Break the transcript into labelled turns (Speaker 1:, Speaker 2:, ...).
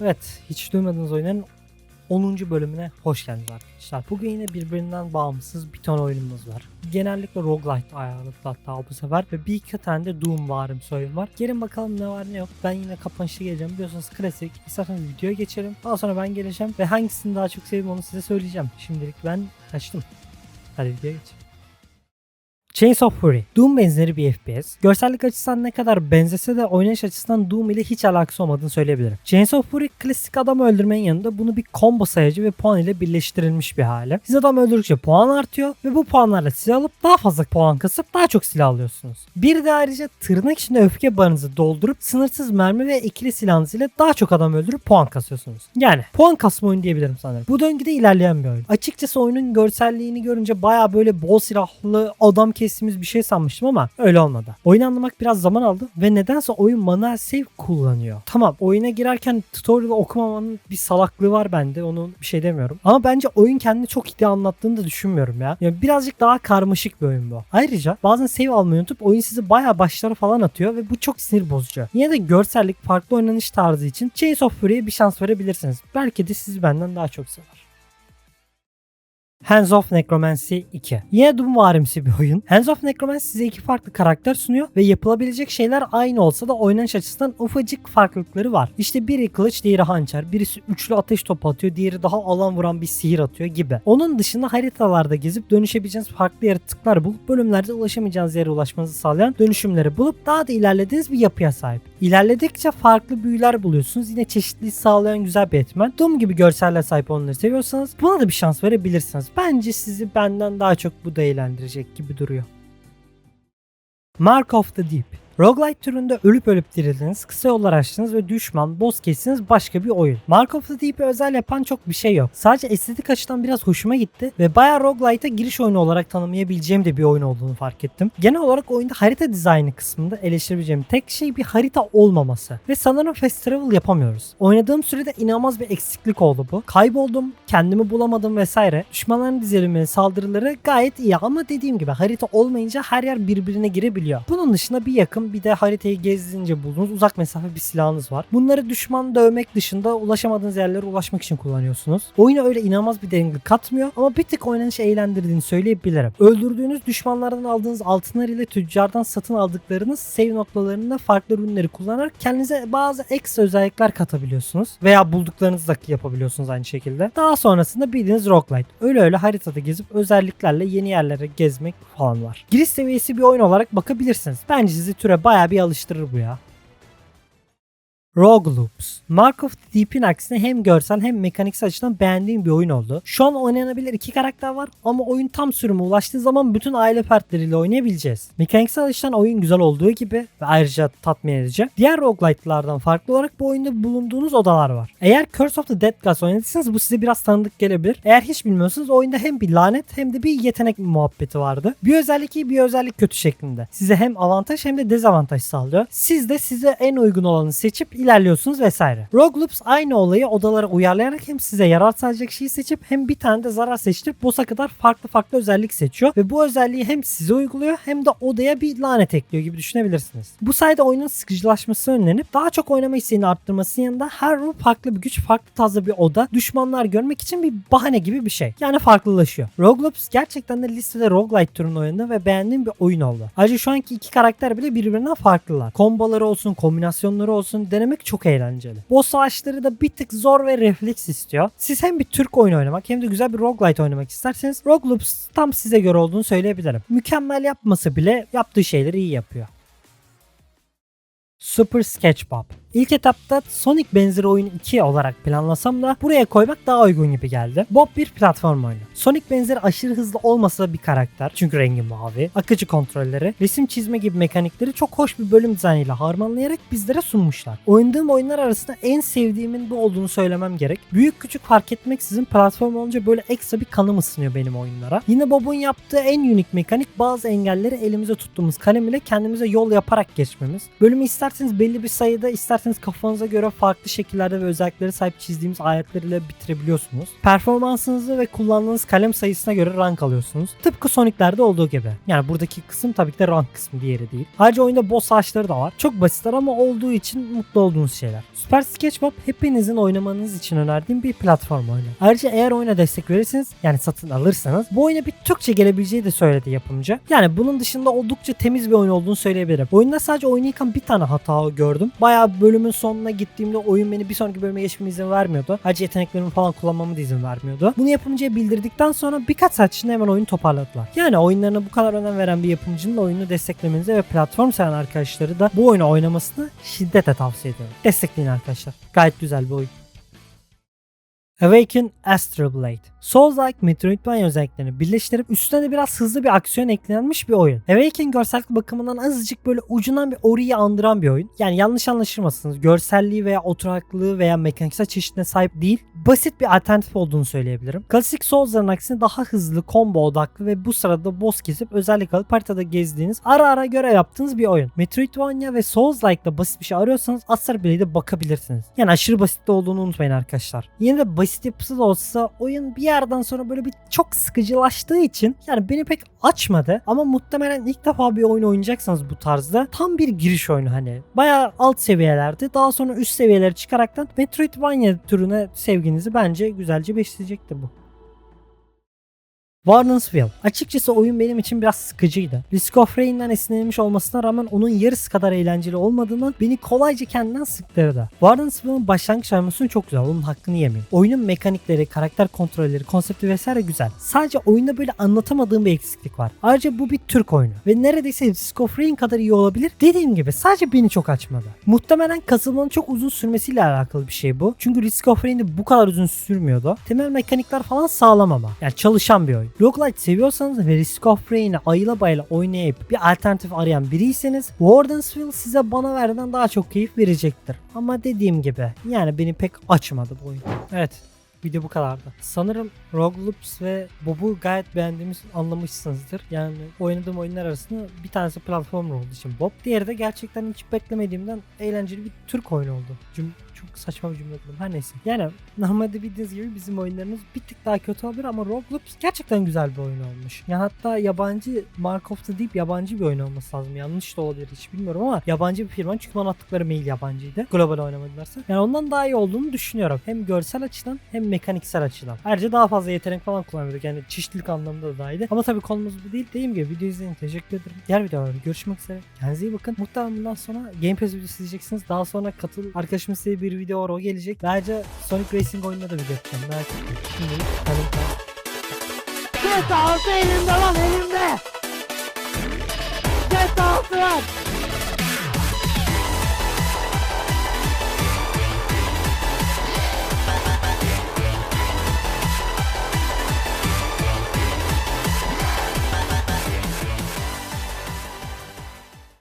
Speaker 1: Evet, hiç duymadığınız oyunun 10. bölümüne hoş geldiniz arkadaşlar. Bugün yine birbirinden bağımsız bir ton oyunumuz var. Genellikle roguelite ayarladık hatta bu sefer ve bir iki tane de Doom varım oyun var. Gelin bakalım ne var ne yok. Ben yine kapanışta geleceğim. Biliyorsunuz klasik. İsterseniz videoya geçelim. Daha sonra ben geleceğim ve hangisini daha çok sevdim onu size söyleyeceğim. Şimdilik ben kaçtım. Hadi videoya geçelim. Chains of Fury. Doom benzeri bir FPS. Görsellik açısından ne kadar benzese de oynanış açısından Doom ile hiç alakası olmadığını söyleyebilirim. Chains of Fury klasik adam öldürmenin yanında bunu bir combo sayacı ve puan ile birleştirilmiş bir hale. Siz adam öldürdükçe puan artıyor ve bu puanlarla silah alıp daha fazla puan kasıp daha çok silah alıyorsunuz. Bir de ayrıca tırnak içinde öfke barınızı doldurup sınırsız mermi ve ikili silahınız ile daha çok adam öldürüp puan kasıyorsunuz. Yani puan kasma oyunu diyebilirim sanırım. Bu döngüde ilerleyen bir oyun. Açıkçası oyunun görselliğini görünce baya böyle bol silahlı adam kestiğimiz bir şey sanmıştım ama öyle olmadı. Oyunu anlamak biraz zaman aldı ve nedense oyun manuel save kullanıyor. Tamam oyuna girerken tutorial okumamanın bir salaklığı var bende onu bir şey demiyorum. Ama bence oyun kendini çok iyi anlattığını da düşünmüyorum ya. Yani birazcık daha karmaşık bir oyun bu. Ayrıca bazen save almayı unutup oyun sizi baya başlara falan atıyor ve bu çok sinir bozucu. Yine de görsellik farklı oynanış tarzı için Chains of Fury'ye bir şans verebilirsiniz. Belki de sizi benden daha çok sever. Hands of Necromancy 2. Yine Doom varimsi bir oyun. Hands of Necromancy size iki farklı karakter sunuyor ve yapılabilecek şeyler aynı olsa da oynanış açısından ufacık farklılıkları var. İşte biri kılıç, diğeri hançer, birisi üçlü ateş topu atıyor, diğeri daha alan vuran bir sihir atıyor gibi. Onun dışında haritalarda gezip dönüşebileceğiniz farklı yaratıklar bulup bölümlerde ulaşamayacağınız yere ulaşmanızı sağlayan dönüşümleri bulup daha da ilerlediğiniz bir yapıya sahip. İlerledikçe farklı büyüler buluyorsunuz. Yine çeşitliliği sağlayan güzel bir etmen. Doom gibi görseller sahip onları seviyorsanız buna da bir şans verebilirsiniz. Bence sizi benden daha çok bu da eğlendirecek gibi duruyor. Mark of the Deep Roguelite türünde ölüp ölüp dirildiniz, kısa yollar açtınız ve düşman, boss kestiniz başka bir oyun. Mark of the Deep'i özel yapan çok bir şey yok. Sadece estetik açıdan biraz hoşuma gitti ve bayağı roguelite'a giriş oyunu olarak tanımlayabileceğim de bir oyun olduğunu fark ettim. Genel olarak oyunda harita dizaynı kısmında eleştirebileceğim tek şey bir harita olmaması ve sanırım fast travel yapamıyoruz. Oynadığım sürede inanılmaz bir eksiklik oldu bu. Kayboldum, kendimi bulamadım vesaire. Düşmanların dizilimi, saldırıları gayet iyi ama dediğim gibi harita olmayınca her yer birbirine girebiliyor. Bunun dışında bir yakın bir de haritayı gezdiğince bulduğunuz uzak mesafe bir silahınız var. Bunları düşman dövmek dışında ulaşamadığınız yerlere ulaşmak için kullanıyorsunuz. Oyuna öyle inanılmaz bir derinlik katmıyor ama bir tık oynanışı eğlendirdiğini söyleyebilirim. Öldürdüğünüz düşmanlardan aldığınız altınlar ile tüccardan satın aldıklarınız save noktalarında farklı ürünleri kullanarak kendinize bazı ekstra özellikler katabiliyorsunuz. Veya bulduklarınızı da yapabiliyorsunuz aynı şekilde. Daha sonrasında bildiğiniz roguelite. Öyle öyle haritada gezip özelliklerle yeni yerlere gezmek falan var. Giriş seviyesi bir oyun olarak bakabilirsiniz. Bence sizi türe bayağı bir alıştırır bu ya. Rogue Loops. Mark of the Deep'in aksine hem görsel hem mekaniksel açıdan beğendiğim bir oyun oldu. Şu an oynanabilir iki karakter var ama oyun tam sürüme ulaştığı zaman bütün aile fertleriyle oynayabileceğiz. Mekaniksel açıdan oyun güzel olduğu gibi ve ayrıca tatmin edici. Diğer roguelite'lardan farklı olarak bu oyunda bulunduğunuz odalar var. Eğer Curse of the Dead Gods oynadıysanız bu size biraz tanıdık gelebilir. Eğer hiç bilmiyorsanız oyunda hem bir lanet hem de bir yetenek muhabbeti vardı. Bir özellik iyi bir özellik kötü şeklinde. Size hem avantaj hem de dezavantaj sağlıyor. Siz de size en uygun olanı seçip ilerliyorsunuz vesaire. Rogue Loops aynı olayı odalara uyarlayarak hem size yarar sağlayacak şeyi seçip hem bir tane de zarar seçtirip boss'a kadar farklı farklı özellik seçiyor ve bu özelliği hem size uyguluyor hem de odaya bir lanet ekliyor gibi düşünebilirsiniz. Bu sayede oyunun sıkıcılaşması önlenip daha çok oynama isteğini arttırmasının yanında her room farklı bir güç, farklı tarzda bir oda, düşmanlar görmek için bir bahane gibi bir şey. Yani farklılaşıyor. Rogue Loops gerçekten de listede roguelite türünün oyunu ve beğendiğim bir oyun oldu. Ayrıca şu anki iki karakter bile birbirinden farklılar. Komboları olsun, kombinasyonları olsun denemek çok eğlenceli. Boss savaşları da bir tık zor ve refleks istiyor. Siz hem bir Türk oyunu oynamak hem de güzel bir roguelite oynamak isterseniz Rogue Loops tam size göre olduğunu söyleyebilirim. Mükemmel yapması bile yaptığı şeyleri iyi yapıyor. Super Sketch Bob. İlk etapta Sonic benzeri oyun 2 olarak planlasam da buraya koymak daha uygun gibi geldi. Bob bir platform oyunu. Sonic benzeri aşırı hızlı olmasa bir karakter çünkü rengi mavi, akıcı kontrolleri, resim çizme gibi mekanikleri çok hoş bir bölüm dizaynıyla harmanlayarak bizlere sunmuşlar. Oynadığım oyunlar arasında en sevdiğimin bu olduğunu söylemem gerek. Büyük küçük fark etmeksizin platform olunca böyle ekstra bir kanım ısınıyor benim oyunlara. Yine Bob'un yaptığı en unik mekanik bazı engelleri elimize tuttuğumuz kalem ile kendimize yol yaparak geçmemiz. Bölümü isterseniz belli bir sayıda isterseniz isterseniz kafanıza göre farklı şekillerde ve özelliklere sahip çizdiğimiz ayetlerle bitirebiliyorsunuz. Performansınızı ve kullandığınız kalem sayısına göre rank alıyorsunuz. Tıpkı Sonic'lerde olduğu gibi. Yani buradaki kısım tabii ki de rank kısmı diğeri değil. Ayrıca oyunda boss ağaçları da var. Çok basitler ama olduğu için mutlu olduğunuz şeyler. Super Sketchbob hepinizin oynamanız için önerdiğim bir platform oyunu. Ayrıca eğer oyuna destek verirseniz yani satın alırsanız bu oyuna bir Türkçe gelebileceği de söyledi yapımcı. Yani bunun dışında oldukça temiz bir oyun olduğunu söyleyebilirim. Oyunda sadece oynarken bir tane hata gördüm. Bayağı bölümün sonuna gittiğimde oyun beni bir sonraki bölüme geçmeme izin vermiyordu. Ayrıca yeteneklerimi falan kullanmamı da izin vermiyordu. Bunu yapımcıya bildirdikten sonra birkaç saat içinde hemen oyunu toparladılar. Yani oyunlarına bu kadar önem veren bir yapımcının oyunu desteklemenizi ve platform seven arkadaşları da bu oyunu oynamasını şiddetle tavsiye ediyorum. Destekleyin arkadaşlar. Gayet güzel bir oyun. Awaken Astral Blade. Souls-like Metroidvania özelliklerini birleştirip üstüne de biraz hızlı bir aksiyon eklenmiş bir oyun. Awaken görsellik bakımından azıcık böyle ucundan bir Ori'yi andıran bir oyun. Yani yanlış anlaşılmasınız. Görselliği veya oturaklığı veya mekaniksel çeşitine sahip değil. Basit bir alternatif olduğunu söyleyebilirim. Klasik Souls'ların aksine daha hızlı, combo odaklı ve bu sırada boss kesip özellik alıp haritada gezdiğiniz, ara ara görev yaptığınız bir oyun. Metroidvania ve Souls-like'da basit bir şey arıyorsanız Astral Blade'e bakabilirsiniz. Yani aşırı basit olduğunu unutmayın arkadaşlar. Yine de basit yapısı da olsa oyun bir yerden sonra böyle bir çok sıkıcılaştığı için yani beni pek açmadı ama muhtemelen ilk defa bir oyun oynayacaksanız bu tarzda tam bir giriş oyunu hani. Bayağı alt seviyelerde daha sonra üst seviyelere çıkaraktan Metroidvania türüne sevginizi bence güzelce besleyecektir bu. Warrensville. Açıkçası oyun benim için biraz sıkıcıydı. Risk of Rain'den esinlenmiş olmasına rağmen onun yarısı kadar eğlenceli olmadığından beni kolayca kendinden sıktırdı. Warrensville'ın başlangıç animasyonu çok güzel. Onun hakkını yemeyin. Oyunun mekanikleri, karakter kontrolleri, konsepti vesaire güzel. Sadece oyunda böyle anlatamadığım bir eksiklik var. Ayrıca bu bir Türk oyunu. Ve neredeyse Risk of Rain kadar iyi olabilir. Dediğim gibi sadece beni çok açmadı. Muhtemelen kasılmanın çok uzun sürmesiyle alakalı bir şey bu. Çünkü Risk of Rain'de bu kadar uzun sürmüyordu. Temel mekanikler falan sağlam ama. Yani çalışan bir oyun. Roguelite seviyorsanız ve Risk of Rain'i ayıla bayıla oynayıp bir alternatif arayan biriyseniz Wardensville size bana verden daha çok keyif verecektir. Ama dediğim gibi yani beni pek açmadı bu oyun. Evet video bu kadardı. Sanırım Rogue Loops ve Bob'u gayet beğendiğimiz anlamışsınızdır. Yani oynadığım oyunlar arasında bir tanesi platform olduğu için Bob. Diğeri de gerçekten hiç beklemediğimden eğlenceli bir Türk oyunu oldu. Cüm çok saçma bir cümle kurdum. Her neyse. Yani normalde bildiğiniz gibi bizim oyunlarımız bir tık daha kötü olabilir ama Rogue Loops gerçekten güzel bir oyun olmuş. Yani hatta yabancı Mark of the Deep yabancı bir oyun olması lazım. Yanlış da olabilir hiç bilmiyorum ama yabancı bir firma çünkü bana attıkları mail yabancıydı. Global oynamadılarsa. Yani ondan daha iyi olduğunu düşünüyorum. Hem görsel açıdan hem mekaniksel açıdan. Ayrıca daha fazla yetenek falan kullanıyorduk. Yani çeşitlilik anlamında da dahiydi. Ama tabii konumuz bu değil. Dediğim gibi video için teşekkür ederim. Diğer videolarda görüşmek üzere. Kendinize iyi bakın. Muhtemelen bundan sonra Game Pass videosu izleyeceksiniz. Daha sonra katıl arkadaşımın size bir video var o gelecek. Ayrıca Sonic Racing oyununa da video yapacağım. Merak etmeyin. Şimdilik kalın kalın. GTA 6 elimde lan elimde! GTA 6 var!